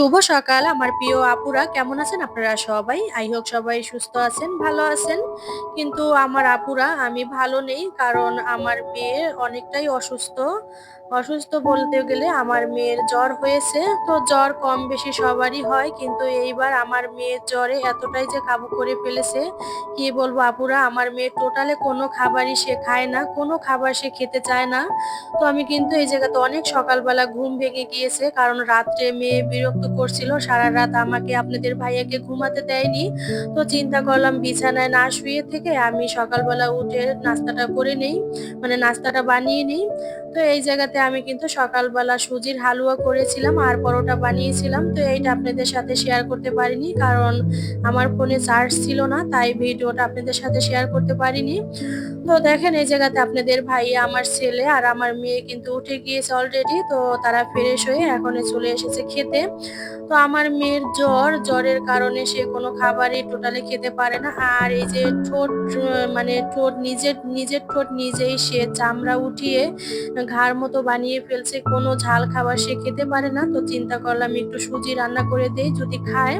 শুভ সকাল। আমার প্রিয় আপুরা, কেমন আছেন? আপনারা সবাই? আই হোক সবাই সুস্থ আছেন, ভালো আছেন। কিন্তু আমার আপুরা, আমি ভালো নেই কারণ আমার মেয়ে অনেকটাই অসুস্থ। অসুস্থ বলতে গেলে আমার মেয়ের জ্বর হয়েছে, তো জ্বর কম বেশি সবারই হয়, কিন্তু এইবার আমার মেয়ের জ্বরে এতটাই যে কাবু করে ফেলেছে, কি বলব আপুরা, আমার মেয়ে টোটালে কোনো খাবারই সে খায় না, কোনো খাবার সে খেতে চায় না। তো আমি কিন্তু এই জায়গাতে অনেক সকালবেলা ঘুম ভেঙে গিয়েছে, কারণ রাত্রে মেয়ে বিরক্ত করছিল, সারা রাত আমাকে আপনাদের ভাইয়াকে ঘুমাতে দেয়নি। তো চিন্তা করলাম বিছানায় না শুয়ে থেকে আমি সকালবেলা উঠে নাস্তাটা করে নেই মানে নাস্তাটা বানিয়ে নিই। তো এই জায়গাতে আমি কিন্তু সকালবেলা সুজির হালুয়া করেছিলাম আর পরোটা বানিয়েছিলাম। তো এইটা আপনাদের সাথে শেয়ার করতে পারিনি কারণ আমার ফোনে চার্জ ছিল না, তাই ভিডিওটা আপনাদের সাথে শেয়ার করতে পারিনি। তো দেখেন এই জায়গাতে আপনাদের ভাই আমার ছেলে আর আমার মেয়ে কিন্তু উঠে গিয়েছে অলরেডি তো তারা ফ্রেশ হয়ে এখন চলে এসেছে খেতে। তো আমার মেয়ের জ্বর, জ্বরের কারণে সে কোনো খাবারই টোটালি খেতে পারে না। আর এই যে ঠোঁট মানে ঠোঁট নিজের নিজের ঠোঁট নিজেই সে চামড়া উঠিয়ে ঘাড় মতো বানিয়ে ফেলছে, কোনো ঝাল খাবার সে খেতে পারে না। তো চিন্তা করলাম একটু সুজি রান্না করে দেই, যদি খায়।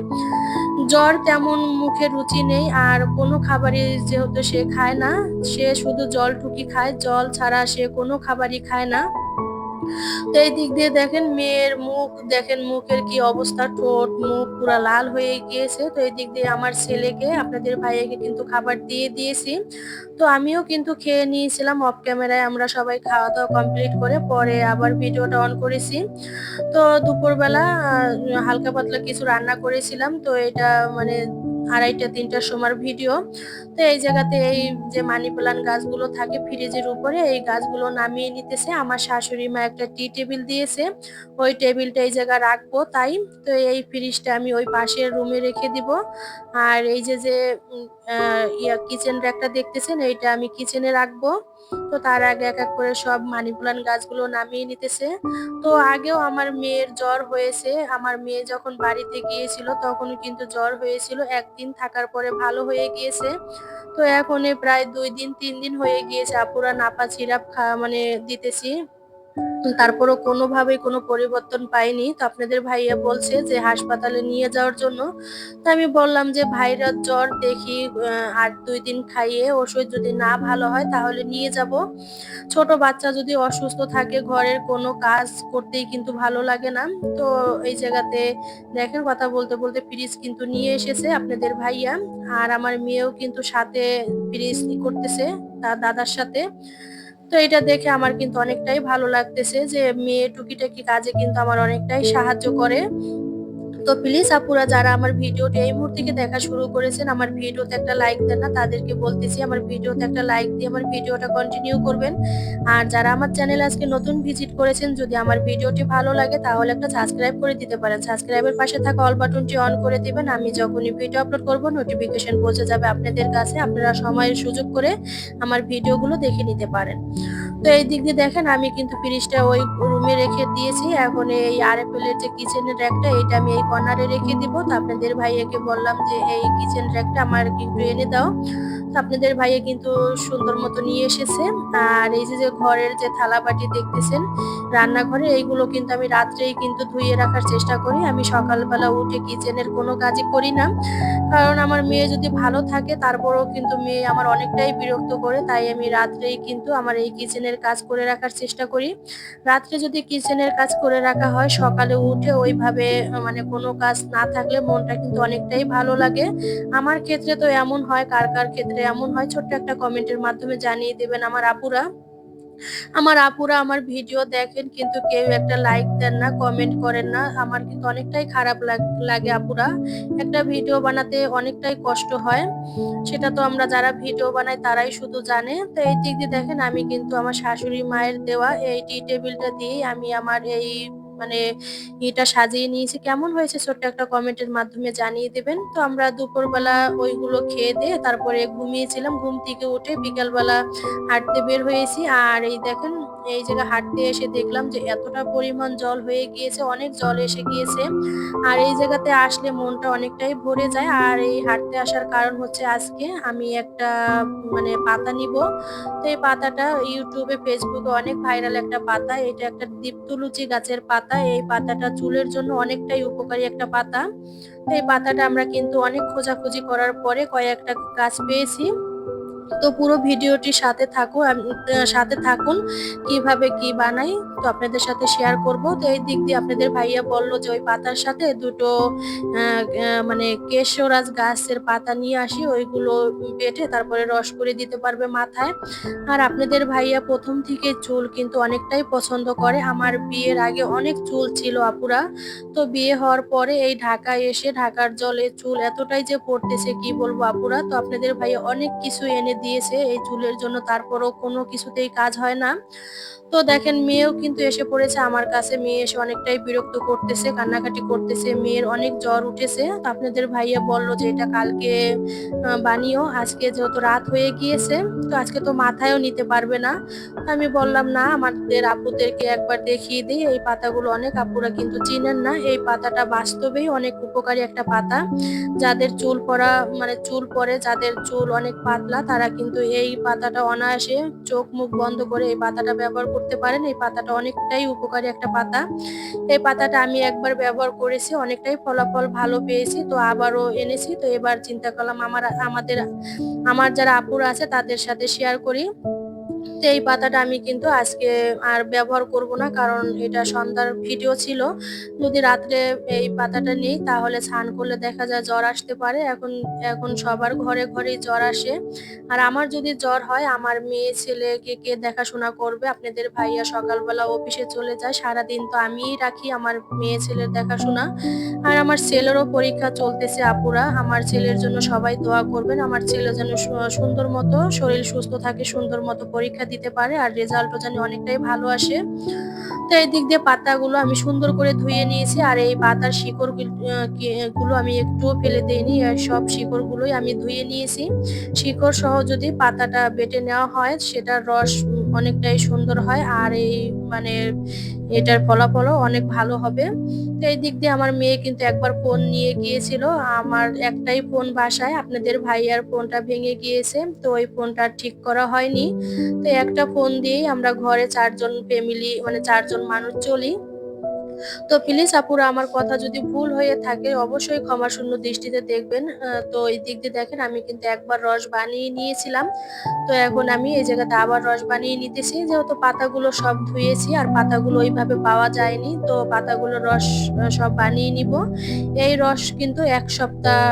জ্বর তেমন মুখে রুচি নেই, আর কোনো খাবারই যেহেতু সে খায় না, সে শুধু জল টুকি খায়। জল ছাড়া সে কোনো খাবারই খায় না। তো এই দিক দিয়ে দেখেন মেয়ের মুখ, দেখেন মুখের কি অবস্থা, ঠোঁট, মুখ পুরা লাল হয়ে গিয়েছে। তো এই দিক দিয়ে আমার ছেলেকে, আপনাদের ভাইয়াকে কিন্তু খাবার দিয়ে দিয়েছি। তো আমিও কিন্তু খেয়ে নিয়েছিলাম অফ ক্যামেরায় আমরা সবাই খাওয়া দাওয়া কমপ্লিট করে পরে আবার ভিডিওটা অন করেছি। তো দুপুরবেলা হালকা পাতলা কিছু রান্না করেছিলাম। তো এটা মানে আড়াইটা তিনটার সময় ভিডিও। তো এই জায়গাতে এই যে মানি প্লান্ট গাছগুলো থাকে ফ্রিজের উপরে, এই গাছগুলো নামিয়ে নিতেছে। আমার শাশুড়ি মা একটা টি টেবিল দিয়েছে, ওই টেবিলটা এই জায়গায় রাখব তাই। তো এই ফ্রিজটা আমি ওই পাশের রুমে রেখে দিব। আর এই যে যে ইয়া কিচেন র্যাকটা দেখতেছেন, এইটা আমি কিচেনে রাখব। তো তার আগে এক এক করে সব মানি প্লান্ট গাছগুলো নামিয়ে নিতেছে। তো আগেও আমার মেয়ের জ্বর হয়েছে। আমার মেয়ে যখন বাড়িতে গিয়েছিল, তখনও কিন্তু জ্বর হয়েছিল। একদিন থাকার পরে ভালো হয়ে গিয়েছে। তো এখন প্রায় দুই দিন, তিন দিন হয়ে গিয়েছে। আপুরা নাপা সিরাপ খা মানে দিতেছি। তারপরও কোনোভাবেই কোনো পরিবর্তন পাইনি। তো আপনাদের ভাইয়া বলছে যে হাসপাতালে নিয়ে যাওয়ার জন্য। তো আমি বললাম যে, ভাইরা জ্বর দেখি আর দুই দিন খাইয়ে ওষুধ যদি না ভালো হয় তাহলে নিয়ে যাব। ছোট বাচ্চা যদি অসুস্থ থাকে, ঘরের কোনো কাজ করতেই কিন্তু ভালো লাগে না। তো এই জায়গাতে দেখেন, কথা বলতে বলতে ফ্রিজ কিন্তু নিয়ে এসেছে আপনাদের ভাইয়া। আর আমার মেয়েও কিন্তু সাথে ফ্রিজ করতেছে, তার দাদার সাথে। তো এটা দেখে আমার কিন্তু অনেকটাই ভালো লাগতেছে যে মেয়ে টুকিটাকি কাজে কিন্তু আমার অনেকটাই সাহায্য করে। তো প্লিজ আপুরা যারা আমার ভিডিওটি এই মুহূর্তে থেকে দেখা শুরু করেছেন, আমার ভিডিওতে একটা লাইক দেন না, তাদেরকে বলতেছি আমার ভিডিওতে একটা লাইক দিয়ে আমার ভিডিওটা কন্টিনিউ করবেন। আর যারা আমার চ্যানেল আজকে নতুন ভিজিট করেছেন, যদি আমার ভিডিওটি ভালো লাগে, তাহলে একটা সাবস্ক্রাইব করে দিতে পারেন। সাবস্ক্রাইবের পাশে থাকা অল বাটনটি অন করে দিবেন, আমি যখনই ভিডিও আপলোড করব নোটিফিকেশন পৌঁছে যাবে আপনাদের কাছে। আপনারা সময়ের সুযোগ করে আমার ভিডিওগুলো দেখে নিতে পারেন। তো এই দিক দিয়ে দেখেন, আমি কিন্তু ফ্রিজটা ওই রুমে রেখে দিয়েছি। এখন এই আরএফএল এর যে কিচেনের র্যাকটা এটা আমি এই কর্নারে রেখে দিব। তো আপনাদের ভাইয়াকে বললাম যে, এই কিচেন র্যাকটা আমার কিন্তু এনে দাও। তো আপনাদের ভাইয়া কিন্তু সুন্দর মতো নিয়ে এসেছে। আর এই যে যে ঘরের যে থালা বাটি দেখতেছেন, রান্নাঘরে, এইগুলো কিন্তু আমি রাত্রেই কিন্তু ধুয়ে রাখার চেষ্টা করি। আমি সকালবেলা উঠে কিচেনের কোনো কাজই করি না। কারণ আমার মেয়ে যদি ভালো থাকে, তারপরেও কিন্তু মেয়ে আমার অনেকটাই বিরক্ত করে। তাই আমি রাত্রেই কিন্তু আমার এই কিচেনের কাজ করে রাখার চেষ্টা করি। রাত্রে যদি কিচেনের কাজ করে রাখা হয়, সকালে উঠে ওইভাবে মানে কোনো কাজ না থাকলে মনটা কিন্তু অনেকটাই ভালো লাগে। আমার ক্ষেত্রে তো এমন হয়, কার কার ক্ষেত্রে এমন হয়, ছোট্ট একটা কমেন্টের মাধ্যমে জানিয়ে দেবেন আমার আপুরা। আমার আপুরা আমার ভিডিও দেখেন, কিন্তু কেউ একটা লাইক দেন না কমেন্ট করেন না। আমার কিন্তু অনেকটাই খারাপ লাগে আপুরা। একটা ভিডিও বানাতে অনেকটাই কষ্ট হয়। সেটা তো আমরা যারা ভিডিও বানাই, তারাই শুধু জানে। তো এই দিক দিয়ে দেখেন, আমি কিন্তু আমার শাশুড়ি মায়ের দেওয়া এই টি টেবিলটা দিয়েই আমি আমার এই মানে এটা সাজিয়ে নিয়েছি। কেমন হয়েছে? ছোট্ট একটা কমেন্টের মাধ্যমে জানিয়ে দেবেন। তো আমরা দুপুরবেলা ওইগুলো খেয়ে দিয়ে তারপরে ঘুমিয়েছিলাম। ঘুম থেকে উঠে বিকালবেলা হাঁটতে বের হয়েছি। আর এই দেখেন এই জায়গায় হাঁটতে এসে দেখলাম যে এতটা পরিমাণ জল হয়ে গিয়েছে, অনেক জল এসে গিয়েছে। আর এই জায়গাতে আসলে মনটা অনেকটাই ভরে যায়। আর এই হাঁটতে আসার কারণ হচ্ছে আজকে আমি একটা মানে পাতা নিব। তো এই পাতাটা ইউটিউবে, ফেসবুকে অনেক ভাইরাল একটা পাতা। এটা একটা দীপ্তলুচি গাছের পাতা। এই পাতাটা চুলের জন্য অনেকটাই উপকারী একটা পাতা। তো এই পাতাটা আমরা কিন্তু অনেক খোঁজাখুঁজি করার পরে কয়েকটা গাছ পেয়েছি। তো পুরো ভিডিওটি সাথে থাকো সাথে থাকুন, কীভাবে কি বানাই, তো আপনাদের সাথে শেয়ার করব। তো এই দিক দিয়ে আপনাদের ভাইয়া বলল যে ওই পাতার সাথে দুটো মানে কেশরাজ গাছের পাতা নিয়ে আসি, ওইগুলো বেটে তারপরে রস করে দিতে পারবে মাথায়। আর আপনাদের ভাইয়া প্রথম থেকে চুল কিন্তু অনেকটাই পছন্দ করে। আমার বিয়ের আগে অনেক চুল ছিল আপুরা। তো বিয়ে হওয়ার পরে এই ঢাকায় এসে ঢাকার জলে চুল এতটাই যে পড়তেছে, কি বলব আপুরা? তো আপনাদের ভাইয়া অনেক কিছু এনে দিয়েছে, এই চুলের জন্য তারপরও কোনো কিছুতেই কাজ হয় না। তো দেখেন, মেয়েও কিন্তু এসে পড়েছে আমার কাছে। মেয়ে এসে অনেকটাই বিরক্ত করতেছে, কান্নাকাটি করতেছে। মেয়ের অনেক জ্বর উঠেছে। আপনাদের ভাইয়া বলল যে, এটা কালকে বানিও। আজকে যেহেতু রাত হয়ে গিয়েছে, তো আজকে তো মাথায়ও নিতে পারবে না। আমি বললাম, না, আমাদের আপুদেরকে একবার দেখিয়ে দিই। এই পাতাগুলো অনেক আপুরা কিন্তু চিনেন না। এই পাতাটা বাস্তবেই অনেক উপকারী একটা পাতা। যাদের চুল পড়া মানে চুল পরে যাদের চুল অনেক পাতলা, তারা কিন্তু এই পাতাটা অনায়াসে চোখ মুখ বন্ধ করে এই পাতাটা ব্যবহার করতে পারেন। এই পাতাটা অনেকটাই উপকারী একটা পাতা। এই পাতাটা আমি একবার ব্যবহার করেছি, অনেকটাই ফলাফল ভালো পেয়েছি, তো আবারও এনেছি। তো এবার চিন্তা করলাম আমার, আমাদের, আমার যারা আপুরা আছে তাদের সাথে শেয়ার করি। তো এই পাতাটা আমি কিন্তু আজকে আর ব্যবহার করব না, কারণ এটা সন্ধ্যার ভিডিও ছিল। যদি রাত্রে এই পাতাটা নেই, তাহলে স্নান করলে দেখা যায় জ্বর আসতে পারে। এখন এখন সবার ঘরে ঘরেই জ্বর আসে। আর আমার যদি জ্বর হয়, আমার মেয়ে ছেলেকে কে দেখাশোনা করবে? আপনাদের ভাইয়া সকালবেলা অফিসে চলে যায়। সারাদিন তো আমিই রাখি, আমার মেয়ে ছেলের দেখাশোনা। আর আমার ছেলেরও পরীক্ষা চলতেছে, আপুরা। আমার ছেলের জন্য সবাই দোয়া করবেন। আমার ছেলে যেন সুন্দর মতো, শরীর সুস্থ থাকে, সুন্দর মতো পরীক্ষা দিতে পারে আর রেজাল্টও জানি অনেকটাই ভালো আসে। তো এই দিক দিয়ে পাতাগুলো আমি সুন্দর করে ধুয়ে নিয়েছি আর এই পাতার শিকড়গুলো আমি একটুও ফেলে দিইনি। সব শিকড়গুলোই আমি ধুয়ে নিয়েছি। শিকড় সহ যদি পাতাটা বেটে নেওয়া হয়, সেটার রস অনেকটাই সুন্দর হয়। আর এই মানে এটার ফলাফলও অনেক ভালো হবে। তো এই দিক দিয়ে আমার মেয়ে কিন্তু একবার ফোন নিয়ে গিয়েছিল। আমার একটাই ফোন বাসায়, আপনাদের ভাইয়ার ফোনটা ভেঙে গিয়েছে, তো ওই ফোনটা ঠিক করা হয়নি। তো একটা ফোন দিয়েই আমরা ঘরে চারজন ফ্যামিলি মানে চারজন মানুষ চলি। তো প্লিজ আপুরা, আমার কথা যদি ভুল হয়ে থাকে, অবশ্যই ক্ষমা শূন্য দৃষ্টিতে দেখবেন। তো এই দিক দিয়ে দেখেন, আমি কিন্তু একবার রস বানিয়ে নিয়েছিলাম। তো এখন আমি এই জায়গাতে আবার রস বানিয়ে নিতেছি। যেহেতু পাতাগুলো সব ধুয়েছি, আর পাতাগুলো ওইভাবে পাওয়া যায়নি, তো পাতাগুলো রস সব বানিয়ে নিব। এই রস কিন্তু এক সপ্তাহ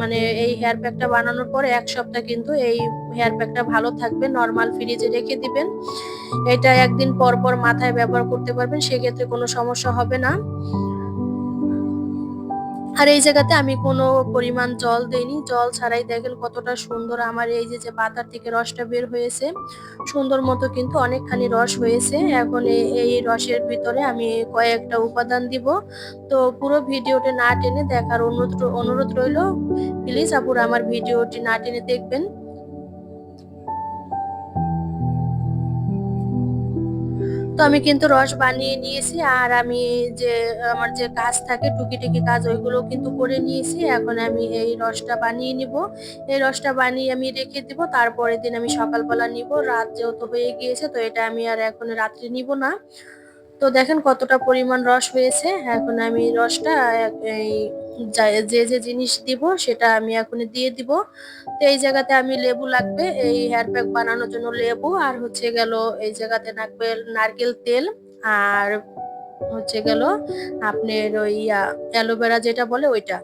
মানে এই হেয়ার প্যাকটা বানানোর পরে এক সপ্তাহ কিন্তু এই হেয়ার প্যাকটা ভালো থাকবে নর্মাল ফ্রিজে রেখে দিবেন। এটা একদিন পর পর মাথায় ব্যবহার করতে পারবেন, সেক্ষেত্রে কোনো সমস্যা হবে না। আর এই জায়গাতে আমি কোনো পরিমাণ জল দেইনি। জল ছাড়াই দেখেন কতটা সুন্দর আমার এই যে যে পাতার থেকে রসটা বের হয়েছে। সুন্দর মতো কিন্তু অনেকখানি রস হয়েছে। এখন এই রসের ভিতরে আমি কয়েকটা উপাদান দিব। তো পুরো ভিডিওটি না টেনে দেখার অনুরোধ অনুরোধ রইল। প্লিজ আপুর আমার ভিডিওটি না টেনে দেখবেন। আমি কিন্তু রস বানিয়ে নিয়েছি, আর আমি যে, আমার যে কাজ থাকে টুকি টুকি কাজ, ওইগুলো কিন্তু করে নিয়েছি। এখন আমি এই রসটা বানিয়ে নিব। এই রসটা বানিয়ে আমি রেখে দিব, তারপরের দিন আমি সকালবেলা নিব। রাত যেহেতু হয়ে গিয়েছে, তো এটা আমি আর এখন রাত্রে নিব না। তো দেখেন কতটা পরিমাণ রস হয়েছে। এখন আমি রসটা এই যে যে জিনিস দিব সেটা আমি এখন দিয়ে দিব। তো এই জায়গাতে আমি লেবু লাগবে, এই হেয়ার প্যাক বানানোর জন্য লেবু, আর হচ্ছে গেল এই জায়গাতে লাগবে নারকেল তেল, আর হচ্ছে গেল আপনার ওই অ্যালোভেরা যেটা বলে ওইটা।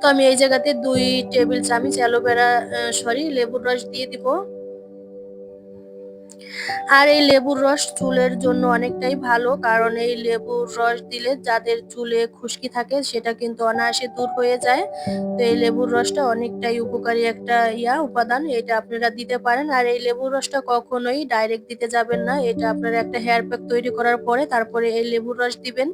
তো আমি এই জায়গাতে দুই টেবিল চামচ অ্যালোভেরা সরি, লেবুর রস দিয়ে দিব। আর এই লেবুর রস চুলের জন্য অনেকটাই ভালো, কারণ এই লেবুর রস দিলে যাদের চুলে খুশকি থাকে সেটা কিন্তু অনায়াসে দূর হয়ে যায়। তো এই লেবুর রসটা অনেকটাই উপকারী একটা ইয়া, উপাদান, এটা আপনারা দিতে পারেন। আর এই লেবুর রসটা কখনোই ডাইরেক্ট দিতে যাবেন না, এটা আপনারা একটা হেয়ার প্যাক তৈরি করার পরে তারপরে এই লেবুর রস দিবেন।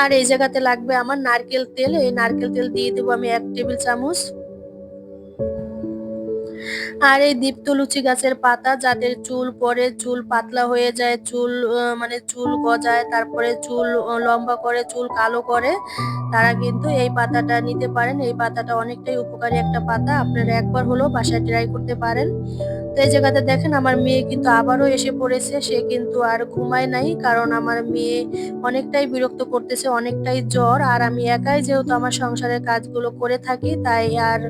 আর এই জায়গাতে লাগবে আমার নারকেল তেল। এই নারকেল তেল দিয়ে দেবো আমি এক টেবিল চামচ। আর এই দীপ্ত লুচি গাছের পাতা, যাদের চুল পরে চুল পাতলা হয়ে যায়, চুল মানে চুল গজায়, তারপরে চুল লম্বা করে, চুল কালো করে, তারা কিন্তু এই পাতাটা নিতে পারেন। এই পাতাটা অনেকটাই উপকারী একটা পাতা। আপনারা একবার হলেও বাসায় ট্রাই করতে পারেন। তো এই জায়গাতে দেখেন আমার মেয়ে কিন্তু আবারও এসে পড়েছে, সে কিন্তু আর ঘুমায় নাই কারণ আমার মেয়ে অনেকটাই বিরক্ত করতেছে, অনেকটাই জ্বর। আর আমি একাই যেহেতু আমার সংসারের কাজগুলো করে থাকি, তাই আর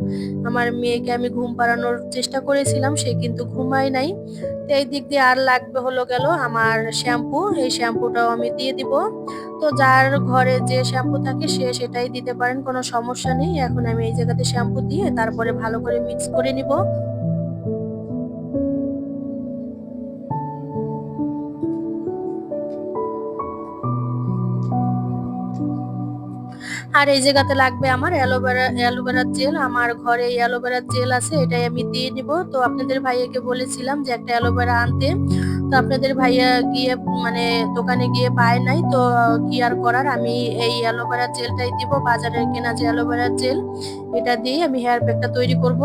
আমার মেয়েকে আমি ঘুম পাড়ানোর চেষ্টা করেছিলাম, সে কিন্তু ঘুমায় নাই। তো এই দিক দিয়ে আর লাগবে হলো গেল আমার শ্যাম্পু, এই শ্যাম্পুটাও আমি দিয়ে দিব। তো যার ঘরে যে শ্যাম্পু থাকে, সে সেটাই দিতে পারেন, কোনো সমস্যা নেই। এখন আমি এই জায়গাতে শ্যাম্পু দিয়ে তারপরে ভালো করে মিক্স করে নিব। আর এই জায়গাতে লাগবে আমার অ্যালোভেরা, অ্যালোভেরার জেল। আমার ঘরে এই অ্যালোভেরার জেল আছে, এটাই আমি দিয়ে নিব। তো আপনাদের ভাইয়াকে বলেছিলাম যে একটা অ্যালোভেরা আনতে। তো আপনাদের ভাইয়া গিয়ে মানে দোকানে গিয়ে পায় নাই, তো কি আর করার? আমি এই অ্যালোভেরার জেলটাই দিব, বাজারের কেনা যে অ্যালোভেরার জেল, এটা দিয়ে আমি হেয়ার প্যাকটা তৈরি করব।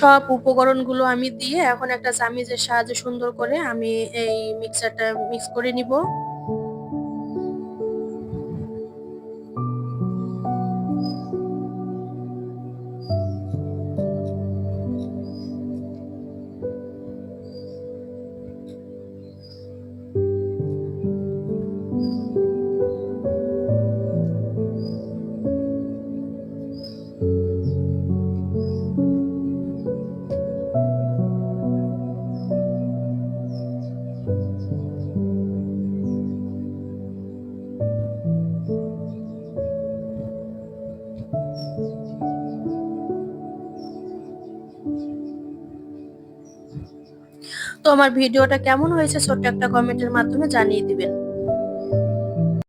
সব উপকরণগুলো আমি দিয়ে এখন একটা চামিজের সাহায্যে সুন্দর করে আমি এই মিক্সারটা মিক্স করে নিব। আমার ভিডিওটা কেমন হয়েছে ছোট্ট একটা কমেন্টের মাধ্যমে জানিয়ে দিবেন।